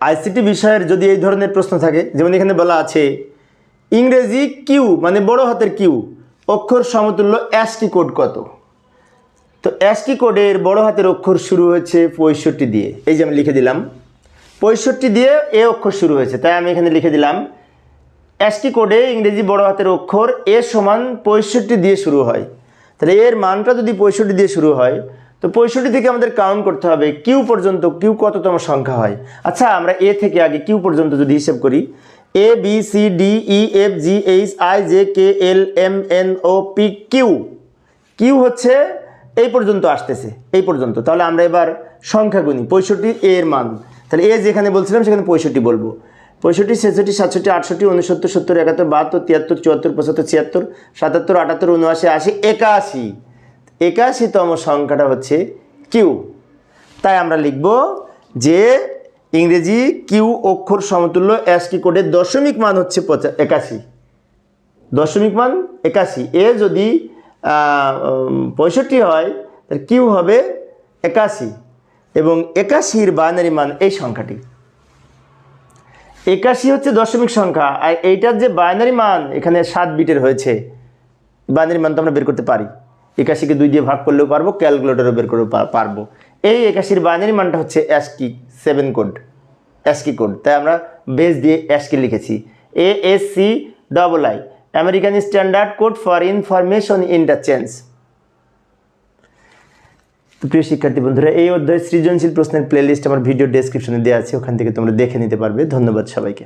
ICT বিষয়ের যদি এই ধরনের প্রশ্ন থাকে, যেমন এখানে বলা আছে, ইংরেজি কিউ মানে বড় হাতের কিউ অক্ষর সমতুল্য অ্যাসকি কোড কত? তো অ্যাসকি কোডের বড় হাতের অক্ষর শুরু হয়েছে পঁয়ষট্টি দিয়ে। এই যে আমি লিখে দিলাম, পঁয়ষট্টি দিয়ে এ অক্ষর শুরু হয়েছে, তাই আমি এখানে লিখে দিলাম অ্যাসকি কোডে ইংরেজি বড় হাতের অক্ষর এ সমান পঁয়ষট্টি দিয়ে শুরু হয়। তাহলে এর মানটা যদি পঁয়ষট্টি দিয়ে শুরু হয় তো পঁয়ষট্টি থেকে আমাদের কাউন্ট করতে হবে কিউ পর্যন্ত কিউ কততম সংখ্যা হয়? আচ্ছা আমরা এ থেকে আগে কিউ পর্যন্ত যদি হিসেব করি A B C D E F G H I J K L M N O P Q Q হচ্ছে এই পর্যন্ত আসতেছে, এই পর্যন্ত। তাহলে আমরা এবার সংখ্যা গুনি, পঁয়ষট্টি এর মান। তাহলে এ যেখানে বলছিলাম, সেখানে পঁয়ষট্টি বলব। পঁয়ষট্টি, ছেষট্টি, সাতষট্টি, আটষট্টি উনসত্তর সত্তর, একাত্তর, বাহাত্তর, তিয়াত্তর, চুয়াত্তর, পঁচাত্তর, ছিয়াত্তর, সাতাত্তর, আটাত্তর উনআশি আশি, একাশি। একাশিতম সংখ্যাটা হচ্ছে কিউ তাই আমরা লিখব যে ইংরেজি কিউ অক্ষর সমতুল্য অ্যাসকি কোডের দশমিক মান হচ্ছে পঁচা একাশি। দশমিক মান একাশি। এ যদি পঁয়ষট্টি হয়, তাহলে কিউ হবে একাশি। এবং একাশির বাইনারি মান এই সংখ্যাটি। একাশি হচ্ছে দশমিক সংখ্যা, আর এইটার যে বাইনারি মান এখানে সাত বিটের হয়েছে বাইনারি মান তো আমরা বের করতে পারি। একাশিকে দুই দিয়ে ভাগ করলেও পারব, ক্যালকুলেটরও বের করে পারব। এই একাশির বাইনারি মানটা হচ্ছে ASCII seven code ASCII code তাই আমরা বেস দিয়ে অ্যাসকি লিখেছি। A S C double I American standard code for information interchange তো প্রিয় শিক্ষার্থী বন্ধুরা, এই অধ্যায় সৃজনশীল প্রশ্নের প্লেলিস্ট আমার ভিডিও ডেসক্রিপশনে দেওয়া আছে, ওখান থেকে তোমরা দেখে নিতে পারবে। ধন্যবাদ সবাইকে।